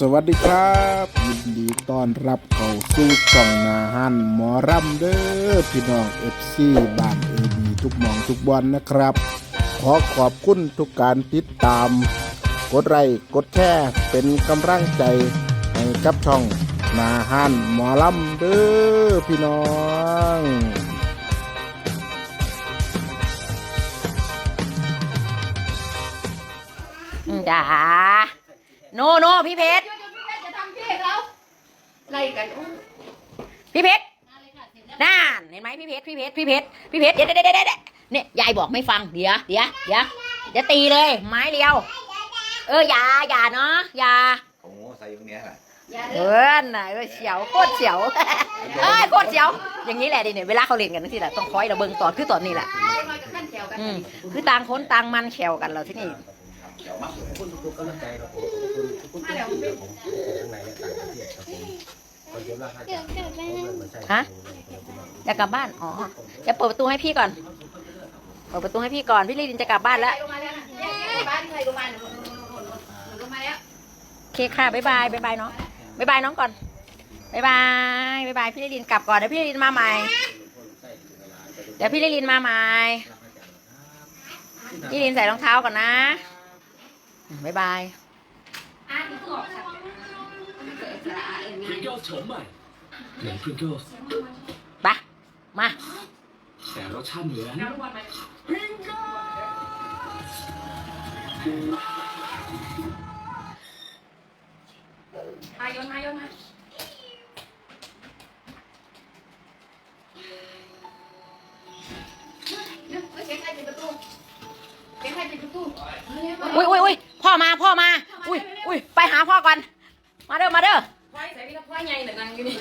สวัสดีครับยินดีต้อนรับเข้าสู่ช่องนาฮันหมอรำเด้อพี่น้องเอฟซีบ้านเอบีทุกหมองทุกบอลนะครับ ขอขอบคุณทุกการติดตาม กดไลค์กดแชร์เป็นกำลังใจให้กับช่องนาฮันหมอรำเด้อพี่น้องจ๋า โนโนพี่เพชรเดี๋ยวพี่เพชรจะทำพี่เขาไล่กันอู้พี่เพชรน่านเห็นไหมพี่เพชรพี่เพชรพี่เพชรพี่เพชรเดี๋ยวเดี๋ยวเดี๋ยวเดี๋ยวเนี่ยยายบอกไม่ฟังเดี๋ยวเดี๋ยวเดี๋ยวจะตีเลย ไม้เดียว เอออย่าอย่าเนาะอย่าโอ้ใส่ตรงเนี้ยแหละอย่าเอเด้ออน่ะเออเสียวโคตรเสียวเอ้ยโคตรเสียว อย่างนี้แหละดิเนี่ยเวลาเขาเล่นกันนั่นสิแหละต้องคอยเราเบิ่งตอนคือตอนนี้แหละมากับขั้นแถวกันอืมคือต่างคนต่างมันแขวกันเราที่นี่ เขียวมากเลยมาแล้วพี่เพชรฮะ จะกลับบ้าน อ๋อ จะเปิดประตูให้พี่ก่อน เปิดประตูให้พี่ก่อน พี่ลินจะกลับบ้านแล้ว ใครลงมาแล้วนะเนี่ยเนี่ยบ้านใครลงมาเนี่ยลงมาแล้ว โอเคค่ะบ๊ายบายบ๊ายบายน้องบ๊ายบายน้องก่อนบ๊ายบายบ๊ายบายพี่ลิลินกลับก่อนเดี๋ยวพี่ลิลินมาใหม่ เดี๋ยวพี่ลิลินมาใหม่ พี่ลิลินใส่รองเท้าก่อนนะ บ๊ายบายอะนี่คือกค่ะเกิดสระอาเอ็นไง Pringles เฉินใหม่เหมือน Pringles ไปมาแต่รสชาติเหมือนเอาลูกบอลมามาโยนมาโยนมา มาพ่อมา อุ้ยอุ้ยไปหาพ่อก่อน มาเด้อมาเด้อไว้ใส่พี่ละไว้ใหญ่เหลือนังอยู่นี่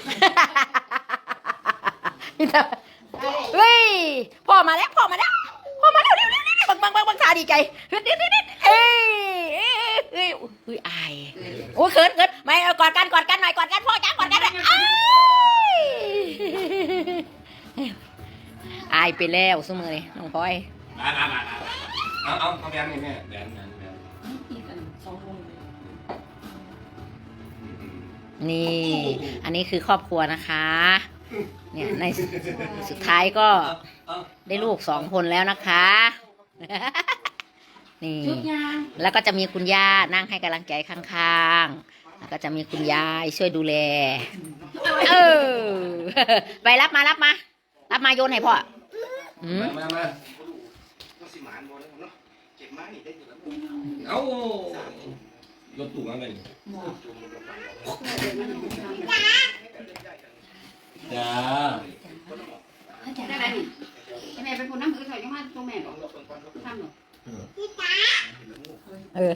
เฮ้ยพ่อมาแล้วพ่อมาแล้วพ่อมาแล้วเร็วเร็วเร็วเร็วบังบังบังบังตาดีใจเฮ้ยเดี๋ยวเดี๋ยวเดี๋ยวเอ้ยเอ้ยเอ้ยอุ้ยอายโอ้ยเขินเขินไม่เอากอดกันกอดกันหน่อยกอดกันพ่อจ้ากอดกันหน่อยอ้ายอายไปแล้วสมือนี่น้องพลอยมามามาเอาเอาเอาแบนนี่แม่ นี่ อันนี้คือครอบครัวนะคะ เนี่ยในสุดท้ายก็เอาได้ลูกสองคนแล้วนะคะ นี่ชุดยางแล้วก็จะมีคุณย่านั่งให้กำลังใจข้างๆ แล้วก็จะมีคุณยายช่วยดูแล เออ ไปรับมารับมา รับมาโยนให้พ่ออืมมามามาต้องสิหมานบอลแล้วเนาะเก็บไม้นี่ได้อยู่แล้วเอา รถตู้มาเลยจ้าได้ไหมนี่แม่เป็นคนน้ำมือถอยยังมาตัวแม่บอกทำหนูเออ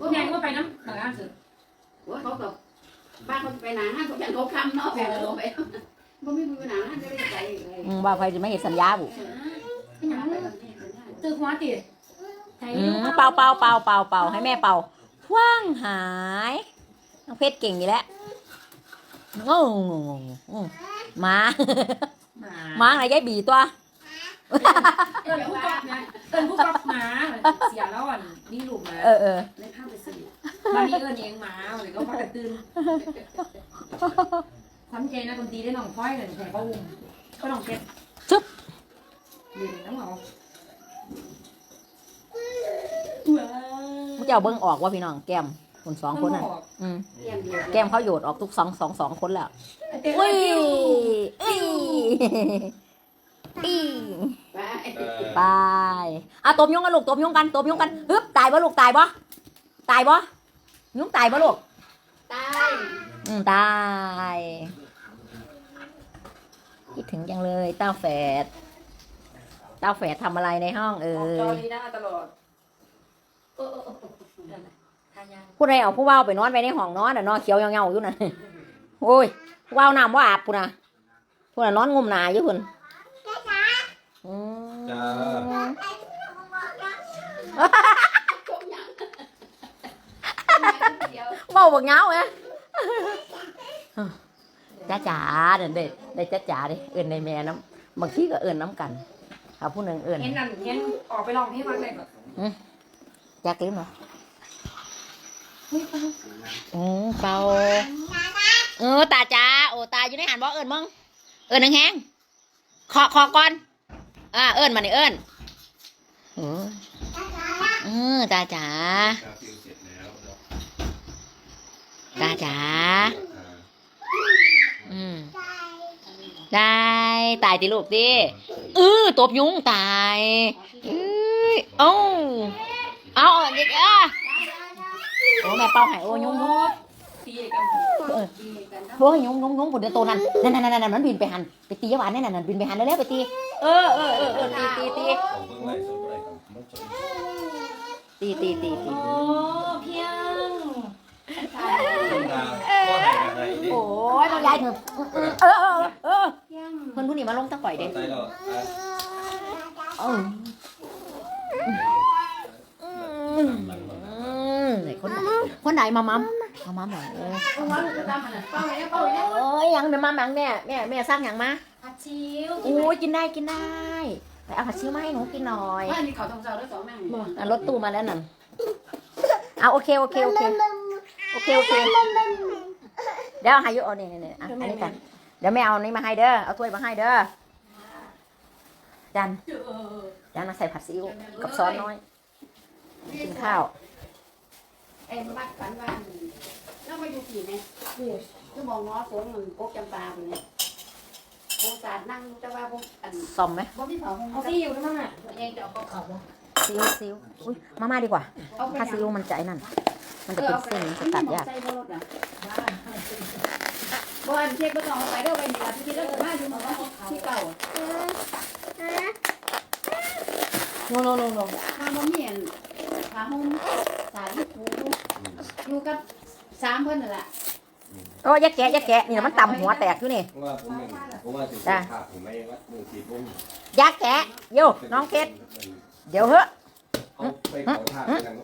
ว่าแม่ก็ไปน้ำหนังอะสิว่าเขาแบบบ้านเขาไปหนาห้างเขาเป็นเขาคำเนาะแม่เขาไปบ่มีมือหนาห้างจะได้ใจเลยอืมว่าใครจะไม่เห็นสัญญาบุตื่นหัวติ อืมเป่าเป่าเป่าเป่าเป่าให้แม่เป่าว่างหายน้องเพชรเก่งอยู่แล้วโอ้โหมามาไหนยายบีตัว เอินผู้กับนะเอินผู้กับหมาเสียแล้วอะนี่ลูกหมาเออเออเลยข้ามไปสิมานี่เอินเองหมาเลยก็พักกระตื้นทำใจนะดนตรีได้หน่องพ้อยเลยแต่ก็วงก็หน่องเพชรจุ๊บเรียนน้ำเหมา มึงจะเอาเบิ้งออกว่าพี่น้องแก้มคนสองคนน่ะอืมแก้มเขาโยดออกทุกสองสองสองคนแล้วอุ้ยอุ้ยอีไปเอาตบยุงกันลูกตบยุงกันตบยุงกันฮึบตายบ่ลูกตายบ่ตายบ่ยุงตายบ่ลูกตายอืมตายคิดถึงจังเลยเต้าแฝด เต้าแฝดทำอะไรในห้องเอ่จอยดีหน้าตลอดผู้ใดเอาผู้ว่าวไปนอนไปในห้องนอนน่ะนอนเขียวเงาๆอยู่น่ะ โอ้ยผู้ว่าวน้ำว่าอาบพุ่นน่ะพุ่นน่ะนอนงมหนาอยู่พุ่นอืมจ้าเว้าบักเหงาเอ้ยจ้าจ๋าเด้อเด้ได้จ้าจ๋าเด้เอิ้นในแม่น้ำบางทีก็เอิ้นน้ำกัน ถ้าผู้หนึ่งเอิ้นเห็นนั่นเห็นออกไปลองให้ฟังเลยอยากลิ้มเหรอโอ้เป่าเออตาจ้าโอ้ตาอยู่ในหันบ่เอิญมึงเอิญแห้งๆขอขอก่อนอ่าเอิญมานี่เอิญเออเออตาจ๋ากาฟิลเสร็จแล้วตาจ๋าอืมได้ตายติลูกดิ เออตบยุงตายเอ้ยเอ้าเอาเด็กอะโอ้แม่เป่าให้โอ้ยุงยุงตีกันเออดีกันทั้งโอ้ยยุงยุงยุงผลเดือโตนั่นนั่นนั่นนั่นนั่นมันบินไปหันไปตียาหวานนั่นนั่นบินไปหันแล้วไปตีเออเออเออเออตีตีตีของเบื้องไล่สุดอะไรครับมันจะตีตีตีตีโอ้เพียงธรรมดาก็ให้กันให้ดิโอ้ยมันยายเถอะเออเออเออเที่ยงเพิ่นผู้นี้มาลงตะก่อยตเด้อนใจเราเอออืมไหนคนคนไหนมามัมมามัมหน่อยเออเอาว่าจะตามมันเป้าไว้เป้าไว้เอ้ยยังแม่มัมยังแม่แม่แม่สร้างยังมาอาชิวโอ้ยกินได้กินได้ไปเอาผัดซีอิ๊วมาให้หนูกินหน่อยว่าอันนี้เขาทองเจ้าด้วยสองนั่งอะรถตู้มาแล้วนั่นเอาโอเคโอเคโอเคโอเคโอเคเดี๋ยวให้ยุเอาเนี่ยเนี่ยเนี่ยอะอันนี้กัน เดี๋ยวแม่เอาอันนี้มาให้เด้อ เอาถ้วยมาให้เด้อ จัน จันมาใส่ผัดซีอิ๊วกับซอสน้อย กินข้าว เอ็มบัดฝันว่าแล้วมาอยู่กี่เนี่ยคือมองง้อสวนมันกกจำปาคนนี้โคศาสนั่งแต่ว่าพวกอันซ่อมไหมบ่มีเผาเอาที่อยู่นั่นน่ะเองจะเอาเขาบ่ซีอิ๊วซีอิ๊วอุ้ยมาม่าดีกว่าเอาไปถ้าซีอิ๊วมันจะไอ้นั่น มันจะเป็นเส้นมันจะตัดยากใส่ บ่รถน่ะบ่อันเช็คบ่ต้องเอาไปเด้อไปนี่ล่ะที่แล้วมาอยู่หมู่บ้านที่เก่าโนโนโนโนมาบ่มีอันผ้าห่มสาที่ผูอยู่อยู่กับสามเพิ่นนั่นล่ะโอ้ยอยาแกะอยาแกะนี่นะมันต่ำหัวแตกอยู่นี่เพราะว่าผมเพราะว่าสิภาพผมไม่ว่ามือสีผมอยาแกะโยน้องเพชรเดี๋ยวเฮ้อะ เอาไปขอทานกัน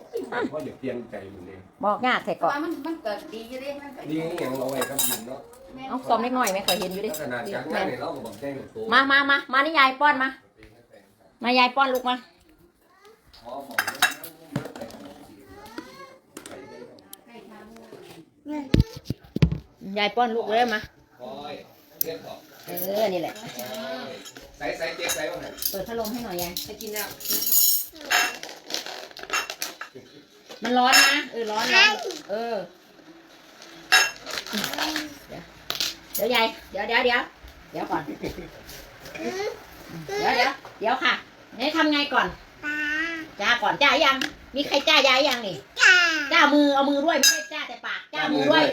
เพราะอย่าเปลี่ยนใจมันเองบอกยากเสร็จก่อนว่ามันมันเกิดดีอยู่เด้มันเกิดนี่อย่างเราไว้ครับยินเนาะเอาซอมเล็กน้อยไหมเคยเห็นอยู่ดิขนาดจากงานเนี่ยเราก็บอกแจ้งตัวมามามามานี่ยายป้อนมา มายายป้อนลูกมายายป้อนลูกเลยมา คอยเรียกต่อเออ นี่แหละ ใส่ใส่เจ๊ใส่บ้างไหนเปิดพัดลมให้หน่อยยายจะกินแล้ว มันร้อนนะเออร้อนร้อนเออ เดี๋ยวยายเดี๋ยวเดี๋ยวเดี๋ยวเดี๋ยวก่อน เดี๋ยวเดี๋ยวเดี๋ยวค่ะนี่ทำไงก่อน จ้าก่อนจ้ายัง มีใครจ้ายายยังนี่ จ้ามือเอามือด้วยไม่ใช่จ้าแต่ปาก จ้ามือด้วย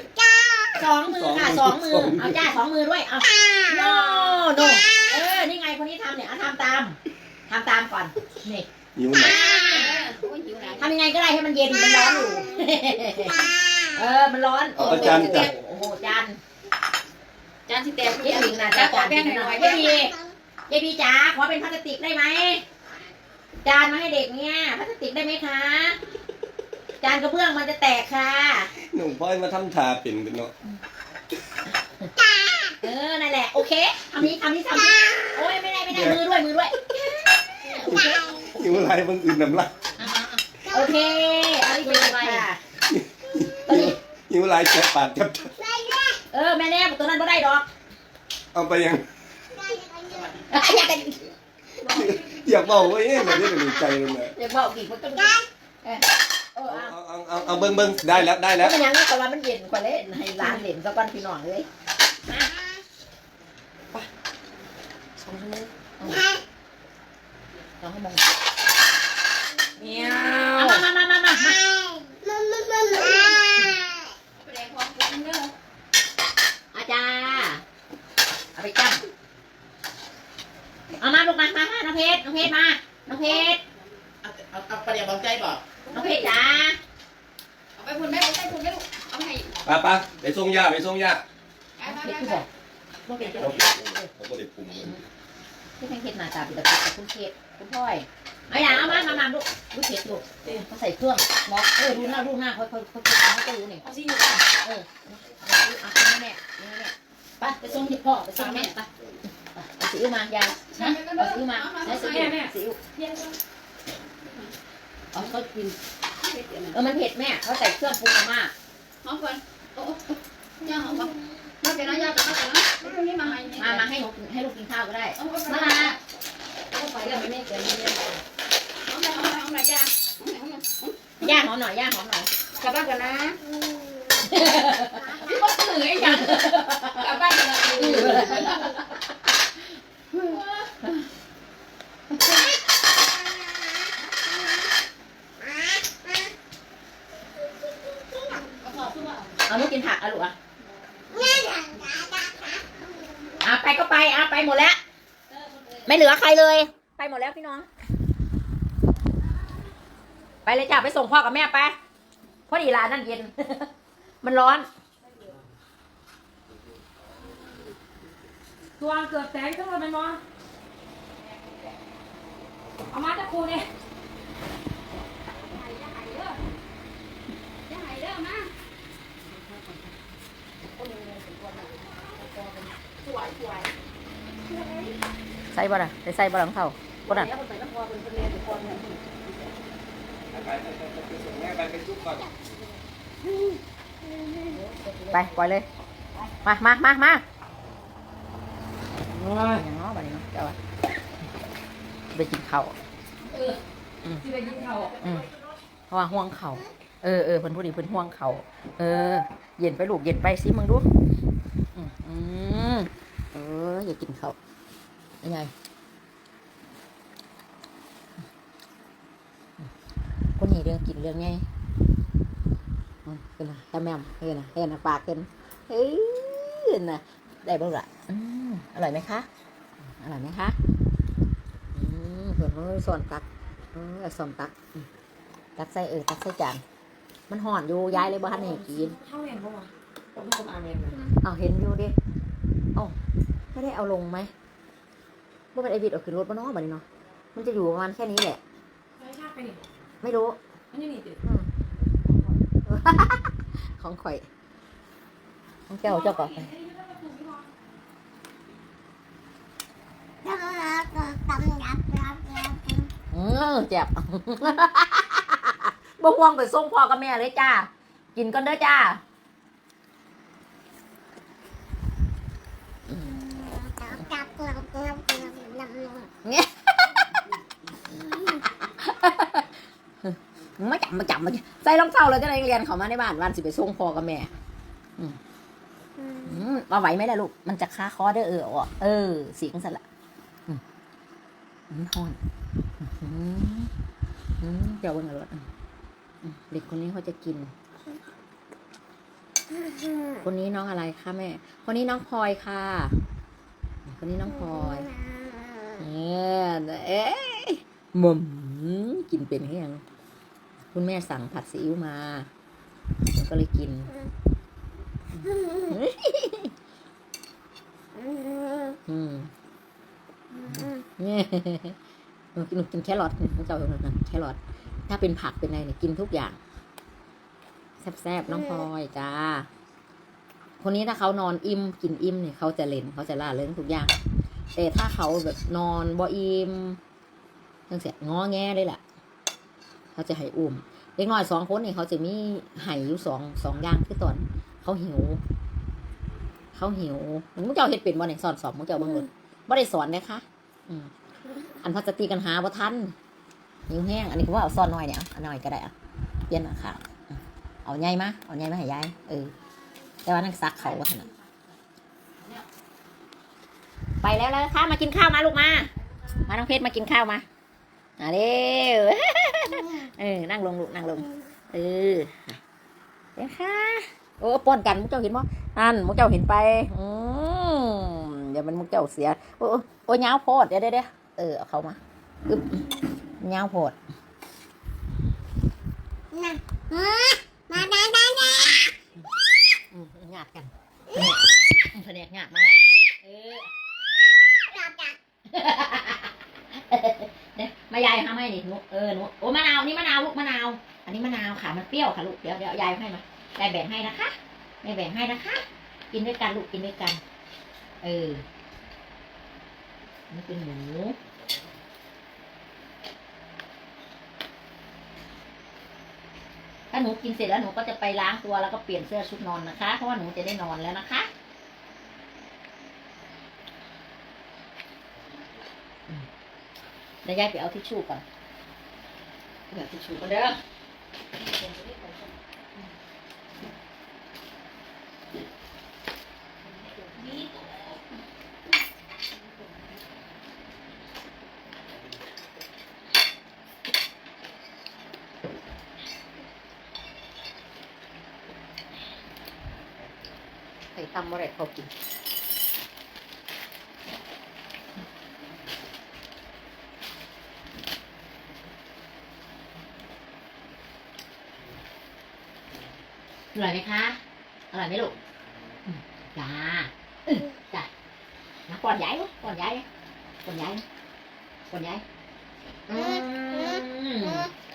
สองมือค่ะสองมือ เอาจ้าสองมือด้วย เอาโนโนเออ นี่ไงคนนี้ทำเนี่ยเอาทำตามทำตามก่อน นี่ยิ้มอ่าโอ้ยหิวหลายทำยังไงก็ได้ให้มันเย็นมันร้อนอยู่ เออ มันร้อนอาจารย์จัด โอ้โหจานจานที่แตกเย็นหญิงนะจ้าจานกินหน่อยเย็นดีเย็นดีจ๋าขอเป็นพลาสติกได้ไหม จานมาให้เด็กเนี่ยพลาสติกได้ไหมคะ จานกระเบื้องมันจะแตกค่ะ หนุ่มพ่อยมาทำทาเป็นกันเนาะเออ นั่นแหละ โอเคทำนี้ทำนี้ทำนี้โอ้ยไม่ได้ไม่ได้มือด้วยมือด้วยโอเคยิ้มอะไรบางอื่นน้ำลาย โอเคอันนี้เป็นอะไรค่ะตอนนี้ยิ้มอะไรแกปาดจับเออแม่แน่ตัวนั้นก็ได้ดอกเอาไปยังอยากจะอยากบอกว่าเอ๊ะมันจะดีใจเลยนะอยากบอกกี่คนต้องได้เออเออเอาเอาเอาเอาเอาเบิ้งเบิ้งได้แล้วได้แล้แล้ววมันยังนี่ตอนมันเย็นกว่าเล่นให้ร้านเล่นซะก่อนพี่น้องเลยมาไปสองชั่วโมงเอาสองชั่วโมงเมียเอา มามามามามามาไปแดงพร้อมกันเด้ออาจารย์เอาไปจับเอามาลูกมามามาน้องเพชรน้องเพชรมา น้องเพชรเอาเอาประเดี๋ยวบอกใจบอกน้องเพชรจ้าเอาไปพุ่นแม่ไปพุ่นแม่ลูกเอาไปให้ไปไปไปส่งยาไปส่งยาไปน้องไปไป น้องเพชรคือเราบอกผมก็ได้ปุ่มที่เพชรหน้าตาเป็นตะกุกคุณเพชรคุณพ่อยเอาอย่างเอามามามาลูกลูกเพชรลูกเขาใส่เครื่องมอกเออดูหน้าดูหน้าเขาเขาเขาเขาเขาดูนี่เอาที่อยู่เออเอาเอาเอาแม่เอาแม่ไปไปส่งที่พ่อไปส่งแม่ไปไปเอาซีอิ๊วมายายนะเอาซีอิ๊วมาใช้ซีอิ๊วซีอิ๊วเพียงเอาเขากินเผ็ดเดี๋ยวนะเออมันเผ็ดแม่เขาใส่เครื่องปรุงมาหอมก่อนโอ้โอ้ย่างหอมก่อน มาเป็นน้ำยาแต่มาแต่น้ำนี่มาให้มามาให้หนูกให้ลูกกินข้าวก็ได้มาลาเอาไปเรื่องไม่เกินนี้เอาไปเอาไปเอาไปจ้าย่างหอมหน่อยย่างหอมหน่อยกลับบ้านกันนะพี่ก็ตื่นไอ้ยังกลับบ้านกันนะเอาลูกกินผักอะลูกอะอ่ะไปก็ไปอะไปหมดแล้ว ไม่เหลือใครเลย ไปหมดแล้วพี่น้อง ไปเลยจ้าไปส่งพ่อกับแม่ไปพอดีร้านนั่นเย็น มันร้อนตัวเกือบแตกทั้งหมดเป็นมอเอามาจากครูเนี่ย ใส่บ่ล่ะได้ใส่บ่ล่ะของเขาบ่ล่ะไปปไปไปส่งแม่ไปเป็นจุ๊บก่อนไปปล่อยเลย มามามามาอย่างน้อบัดนี้เนาะเจ้าอะไปกินข้าวที่ไปยิงเขาอืมเพราะว่าห่วงเขาเออเออเพิ่นพูดดีเพิ่นห่วงเขาเออ เย็นไปลูกเย็นไปสิมึงดูอืมอืม เอออย่ากินเขายังไง คนนี้เรื่องกินเรื่องไงอืมเป็นนะตาแมมเห็นนะเห็นนะปากเห็นเฮ้ยเห็นนะได้บ้างละอืมอร่อยไหมคะ อร่อยไหมคะอืมเพิ่นเขาสอนตักเออสอนตักอืมตักใส่เออตักใส่จานมันห่อนอยู่ย้ายเลยบ้านให้กินเข้าเห็นปะวะผมผมอ่านเองนะเอาเห็นอยู่ดิเอ้า ไม่ได้เอาลงไหมว่าเป็นไอวิดเอาขึ้นรถมาเนาะบัดนี้เนาะ มันจะอยู่ประมาณแค่นี้แหละใช่ชาติไปนี่ไม่รู้ มันยังนี่ติดของข่อย ของแก้วเจ้าก่อนอืมเจ็บ บ่ห่วงไปส่งพ่อกับแม่เลยจ้า กินก่อนเด้อจ้า เนี่ยมาจับมาจับมาจับใส่รองเท้าเลยจะได้เรียนเขามาในบ้านวันสิไปส่งพ่อกับแม่มาไหวไหมล่ะลูก มันจะค้าคอเด้อเออเออ เสียงสละฮอนเดี๋ยวเบิ่งเอารถเด็กคนนี้เขาจะกิน คนนี้น้องอะไรคะแม่ คนนี้น้องพลอยค่ะ คนนี้น้องพลอย เนี่ยเอ๊ะมุมกินเป็นหรือยัง คุณแม่สั่งผัดซีอิ๊วมา มันก็เลยกิน อืมเนี่ยหนูกินหนูกินแครอทหนูเจ้าหนูนะแครอทถ้าเป็นผักเป็นอะไรเนี่ยกินทุกอย่าง แซ่บๆน้องพลอยจ้าคนนี้ถ้าเขานอนอิ่มกินอิ่มเนี่ยเขาจะเล่นเขาจะล่าเริงทุกอย่าง แต่ถ้าเขาแบบนอนบ่อิ่มทั้งเสียงอแงเลยแหละเขาจะให้อุ้มเด็กน้อยสองคนนี่เขาจะมีไห้อยู่สองสองอย่างคือตอน เขาหิว เขาหิวมุกเจ้าเฮ็ดเป็นบ่เนี่ยสอนสอนมุกเจ้าบิ่งเลยบ่ได้สอนนะคะอืมอันพลาสติกกันหาบ่ทันหิวแห้งอันนี้คือว่าเอาซ่อนน้อยเนี่ยเอาหน่อยก็ได้อะเปลี่ยนมาค่ะ เอาใหญ่มาเอาใหญ่มาให้ยายเออแต่ว่านั่นซักเขาว่าขนาด ไปแล้วแล้วนะคะมากินข้าวมาลูกมา มาน้องเพชรมากินข้าวมาอะเร็วเออนั่งลงลูกนั่งลง เออเดี๋ยวค่ะโอ้ป้อนกันมุกเจ้าเห็นมั้อันมุกเจ้าเห็นไปอืมเดี๋ยวมันมุกเจ้าเสียโอ้โอ้โอ้ยาวโพดเดี๋ยวเดี๋ยวเดี๋ยวเออเอาเขามาอึ๊บยาวโพดอืมงาดกันแผนกงาดมาแล้วเออ เนี่ยมายายทำให้นี่หนูเออหนูโอ้มะนาวนี่มะนาวลูกมะนาว อันนี้มะนาวค่ะมันเปรี้ยวค่ะลูกเดี๋ยวเดี๋ยวยายให้มายายแบ่งให้นะคะยายแบ่งให้นะคะ กินด้วยกันลูกกินด้วยกัน เออนี่เป็นหมูถ้าหนูกินเสร็จแล้วหนูก็จะไปล้างตัวแล้วก็เปลี่ยนเสื้อชุดนอนนะคะ เพราะว่าหนูจะได้นอนแล้วนะคะอืม เดี๋ยวยายไปเอาทิชชู่ก่อนเดี๋ยวทิชชู่ก่อนเด้อใส่ตำอะไรเขากิน ร่อยไหมคะ อร่อยไหมลูกจ้าจ้านะก่อนใหญ่ลูกก่อนใหญ่ก่อนใหญ่ก่อนใหญ่อืม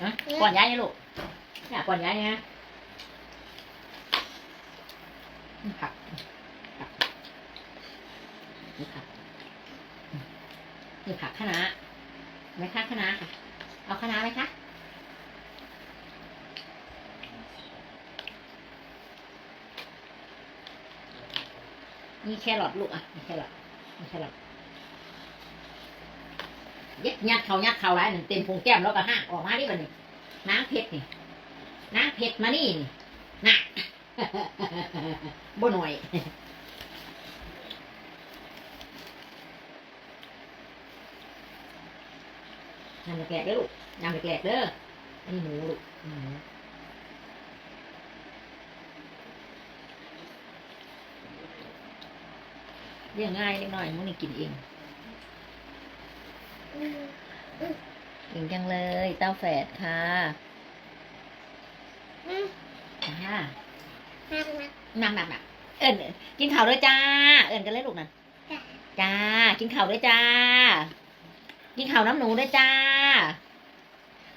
ฮะก่อนใหญ่นะลูกเนี่ยก่อนใหญ่นะผักผักนี่ผักนี่ผักคะน้าไหมคะคะน้าค่ะ เอาคะน้าไหมคะ มีแครอทลูกอะมีแครอทมีแครอทยัดยัดเขายัดเขาไรหนึ่งเต็มพุงแก้มแล้วก็ห้างออกมาดิบันนี่น้ำเผ็ดนี่น้ำเผ็ดมานี่นี่นะบ่หน่อยน้ำแหลกๆเด้อลูกน้ำแหลกเด้ออันนี้หมูลูกหมู เรียกง่ายเล็กน้อยมุนี่กินเองเก่งจังเลย เต้าแฝดค่ะจ้าหนักหนักหนักเอิญกินข้าวด้วยจ้า เอิญกันเลยลูกนั่นจ้า กินข้าวด้วยจ้า กินข้าวน้ำหนูด้วยจ้า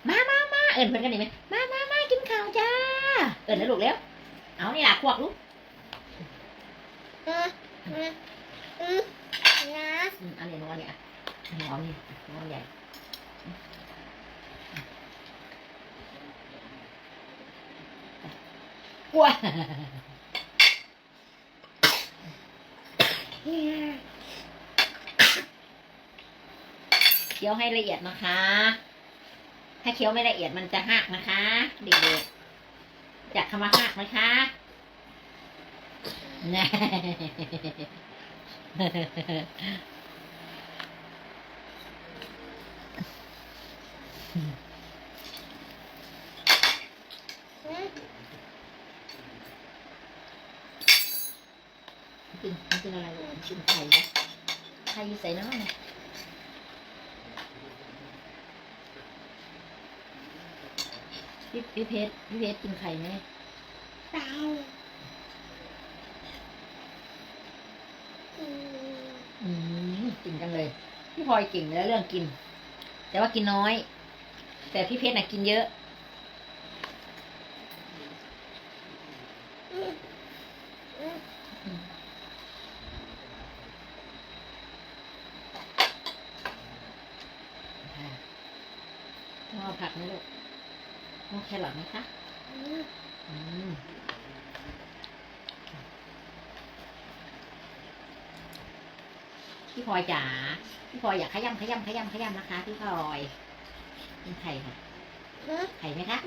มามามาเอิญเพื่อนกันดีไหมมามามากินข้าวจ้า เอิญนะลูกเร็ว เอานี่ล่ะขวบลูก อืมอันนี้หนูอันนี้อะหนูเอานี่หนูเอาใหญ่กลัวเคี้ยวให้ละเอียดนะคะ ถ้าเคี้ยวไม่ละเอียดมันจะหักนะคะเด็กๆอยากคำว่าหักไหมคะ แน่กินมันเป็นอะไรลูกมันกินไข่นะไข่ยู่ใส่น้ำเนี่ยพี่พี่เพชรพี่เพชรกินไข่ไหมอื กินจังเลย พี่พลอยเก่งแล้วเรื่องกิน แต่ว่ากินน้อย แต่พี่เพชรน่ะกินเยอะเอาผักไหมลูกเอาแครอทไหมคะ อืม พี่พลอยจ๋า พี่พลอยอยากขยำขยำขยำขยำนะคะ พี่พลอยเป็นไข่ค่ะไข่ไหมคะ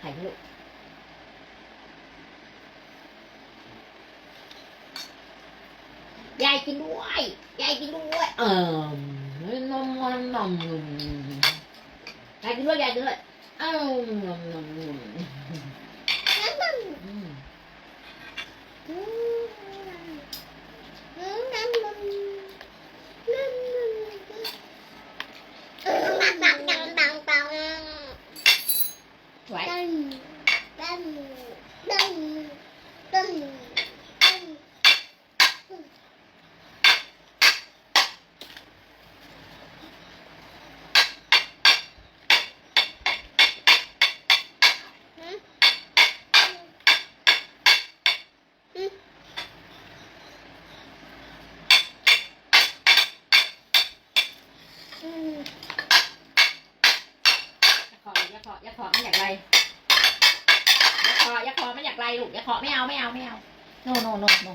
ไข่ไหมลูกยายกินด้วย ยายกินด้วย เออนมนมนมยายกินด้วยยายกินด้วยเออนมนมนมอืมไว้ อย่า ขออย่อยาขอไม่อยากไรอย่าเคาะไม่อยากไล่ลูกอย่าเคาะไม่เอาไม่เอาไม่เอาโนโนโนโน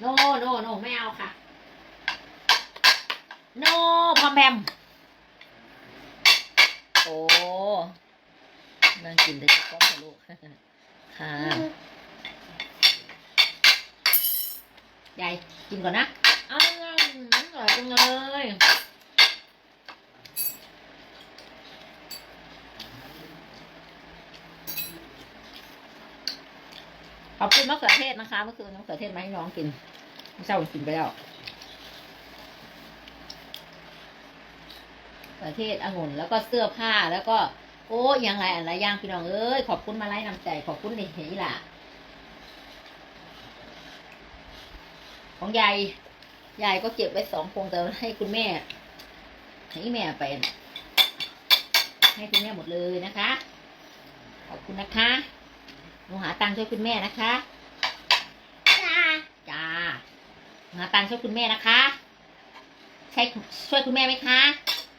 โนโนโนไม่เอาค่ะโนพอมแพมโอ้นั่งกินได้ก้อมลูกค่ะยายกินก่อนนะอ้าวอร่อยจังเลย ขอบคุณมะเขือเทศนะคะเมื่อคืนมะเขือเทศมาให้น้องกินไม่เช้ากินไปแล้วมะเขือเทศองุ่นแล้วก็เสื้อผ้าแล้วก็โอ้ยังไงอะไรย่างพี่น้องเอ้ยขอบคุณมาไล่นำใจขอบคุณในเฮีล่ะ ของยายยายก็เก็บไว้สองพวงแต่ให้คุณแม่ให้แม่ไปให้คุณแม่หมดเลยนะคะ ขอบคุณนะคะ หนูหาตังค์ช่วยคุณแม่นะคะ จ้าจ้าหาตังค์ช่วยคุณแม่นะคะ ใช่ช่วยคุณแม่ไหมคะ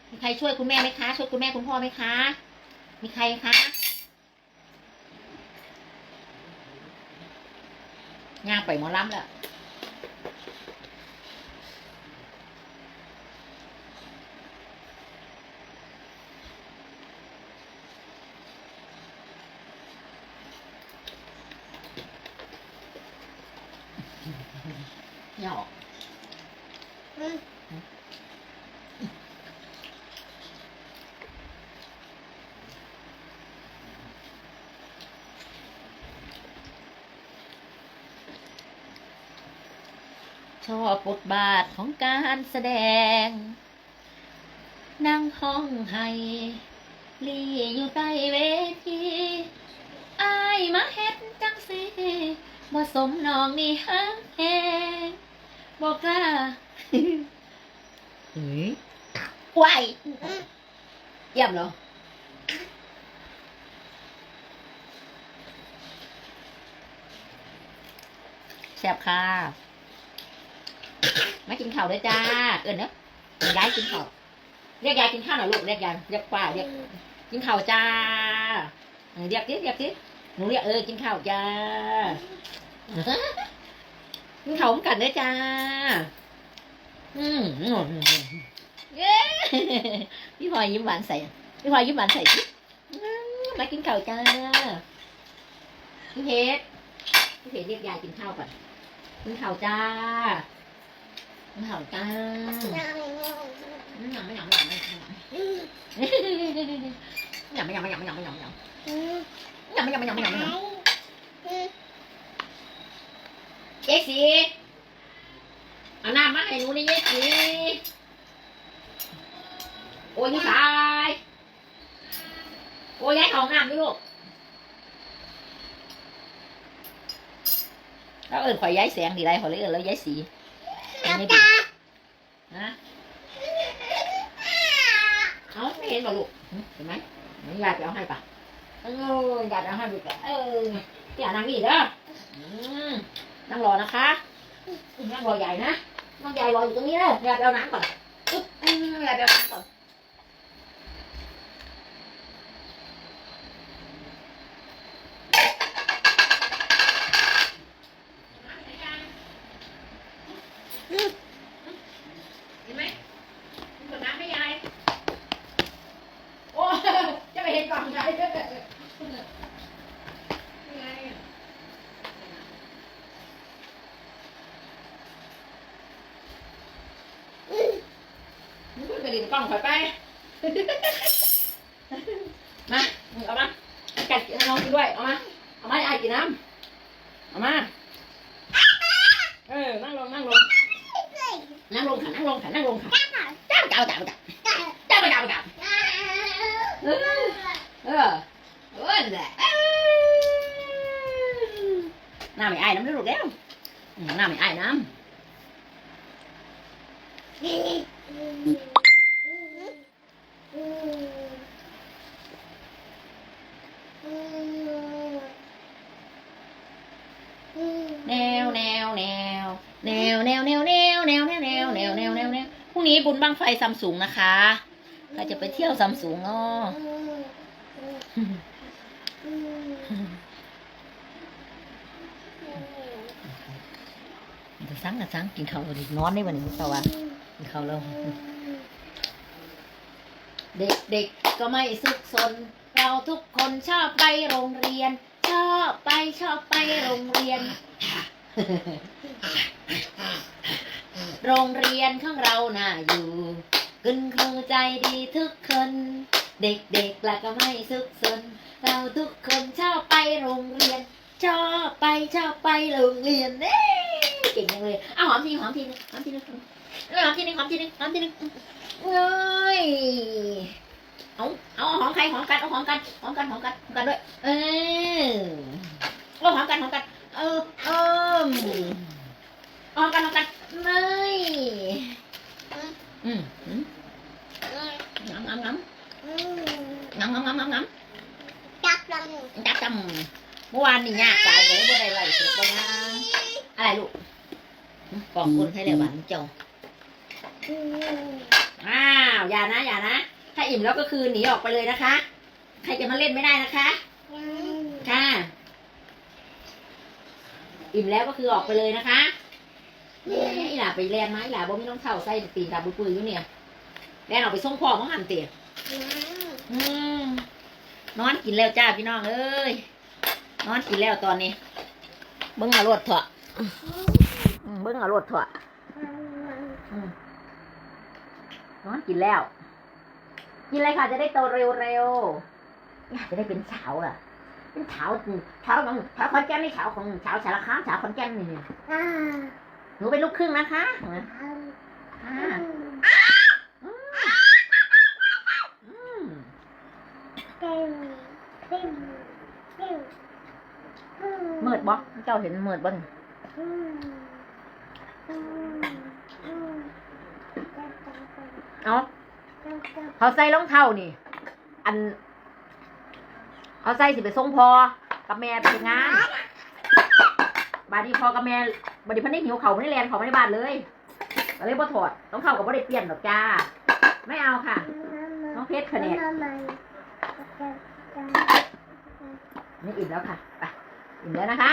มีใครช่วยคุณแม่ไหมคะ ช่วยคุณแม่คุณพ่อไหมคะ มีใครคะ ย่างไปหมอลำแล้ว อบบทบาทของการแสดง นั่งห้องให้ลีอยู่ใต้เวทีอายมาเฮ็ดจังสิบ่สมน้องนี่ฮังแฮงบอกกล้าเฮ้ยไหวเยี่ยมเหรอแซ่บค่ะ มากินข้าวด้วยจ้า เอิญเนอะยายกินข้าวเรียกยายกินข้าวหน่อยลูกเรียกยายเรียกป้าเรียกกินข้าวจ้าเรียกสิเรียกสิหนูเรียกเออกินข้าวจ้ากินข้าวพร้อมกันด้วยจ้า อืมเย้พี่พลอยยิ้มหวานใส่พี่พลอยยิ้มหวานใส่สิอืมมากินข้าวจ้าพี่เพชรพี่เพชรเรียกยายกินข้าวก่อนกินข้าวจ้า กินข้าวจ้าอืมยำไม่ยำไม่ยำไม่ยำไม่ยำยำไม่ยำไม่ยำไม่ยำไม่ยำไม่ยำไม่ยำไม่ยำไม่ยำไม่ยำไม่ยำเจ๊สีเอาน้ำมาให้หนูนี่เจ๊สีโอ้ยพี่ชายโอ้ยย้ายของน้ำด้วยลูกแล้วเอิญข่อยย้ายแสงดีไรข่อยเลยเอิญแล้วย้ายสีอั นนี้ดิฮะเอาไม่เห็นหรอลูกเห็นไหมนี่ยายไปเอาให้ปะเออยายไปเอาให้ดูแกเอออย่านั่งอีกเด้อนั่งรอนะคะนั่งรอใหญ่นะนั่งใหญ่รออยู่ตรงนี้เลยยายไปเอาน้ำก่อนอึ๊บยายไปเอาน้ำก่อน praia. แนวแนวแนวแนวแนวแนวแนวแนวแนวแนวแนวพรุ่งนี้บุญบังไฟซัมสูงนะคะใครจะไปเที่ยวซัมสูงอ๋อจะสังจะสังกินข้าวดินอนได้วันนี้สวัสดีกินข้าวแล้วเด็กเด็กก็ไม่สุขสน เราทุกคนชอบไปโรงเรียน ชอบไปชอบไปโรงเรียน โรงเรียนของเราน่าอยู่คุณครูใจดีทุกคน เด็กๆและก็ไม่สุขสน เราทุกคนชอบไปโรงเรียน ชอบไปชอบไปโรงเรียนเด้เก่งจังเลยเอาหอมทีหอมทีนึงหอมทีนึงหอมทีนึงหอมทีนึงหอมทีนึงเอ้ยเอาเอาหอมใครหอมกันเอาหอมกันหอมกันหอมกันหอมกันด้วย เออเอาหอมกันหอมกัน เออเออ หอมกันหอมกันไม่อืมอืมงำงำงำงำงำงำงำงำจับลจับจำเมื่อวานนี่ยากตายเลยบ่ได้ไหลสุดไปนะอะไรลูกกองคนให้เดี๋ยวหวานเจ้าำอ้าวอย่านะอย่านะ ถ้าอิ่มแล้วก็คือหนีออกไปเลยนะคะ ใครจะมาเล่นไม่ได้นะคะค่ะอิ่มแล้วก็คือออกไปเลยนะคะ นี่อีหล่าไปแลนไหมอีหล่าบ่มีน้องเท่าใส่ตีนตาปุยๆอยู่เนี่ยแลนออกไปส่งพ่อของหันเตี๋ยอืมนอนกินแล้วจ้าพี่น้องเอ้ยนอนกินแล้วตอนนี้เบิ้งอารถเถอะเบิ้งอารถเถอะนอนกินแล้ว กินเลยค่ะจะได้โตเร็วๆอยากจะได้เป็นสาวอะเป็นสาวสาวของสาวขอนแก่นนี่สาวของสาวสารคามสาวขอนแก่นนี่เนี่ยอ่า หนูเป็นลูกครึ่งนะคะอ่าอ่าอืมเมิดบ่เจ้าเห็นเมิดบ่นี่อืมอืมอืมเอาเขาใส่รองเท้านี่ อัน เขาใส่สิไปส่งพอกับแม่ไปงาน บาดีพอกับแม่บาดีพันได้หิวเขาไม่ได้แลนเขาไม่ได้บาดเลยก็เลยบ่ถอดต้องเข้ากับบ่ได้เปลี่ยนดอกจ้า ไม่เอาค่ะ น้องเพชรคะแนนนี่อิ่มแล้วค่ะไปอิ่มแล้วนะคะ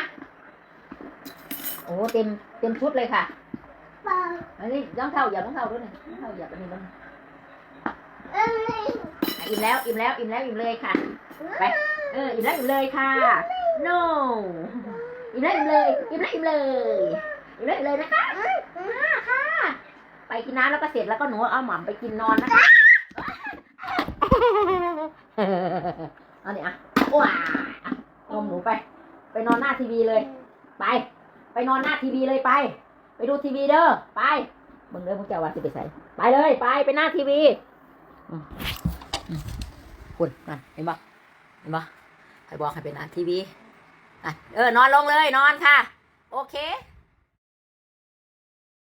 โอ้เต็มเต็มชุดเลยค่ะอันนี้รองเท้าอย่ารองเท้าด้วยนะรองเท้าอย่าไปนี่บ้างอิ่มแล้วอิ่มแล้วอิ่มแล้วอิ่มเลยค่ะไปเอออิ่มแล้วอิ่มเลยค่ะ no อิ่มแล้วอิ่มเลยอิ่มแล้วอิ่มเลยอิ่มแล้วอิ่มเลยนะคะค่ะไปกินน้ำแล้วก็เสร็จแล้วก็หนูเอาหม่ำไปกินนอนนะคะเอาเนี่ยอะว้าอะนมหนูไป ไปนอนหน้าทีวีเลย ไป ไปนอนหน้าทีวีเลยไป ไปดูทีวีเด้อไปมึงเด้อมึงจะเอาว่าสิไปใส่ไปเลยไปไปหน้าทีวีคุณนั่นเห็นปะเห็นปะใครบอกให้ไปหน้าทีวี เออนอนลงเลยนอนค่ะ โอเค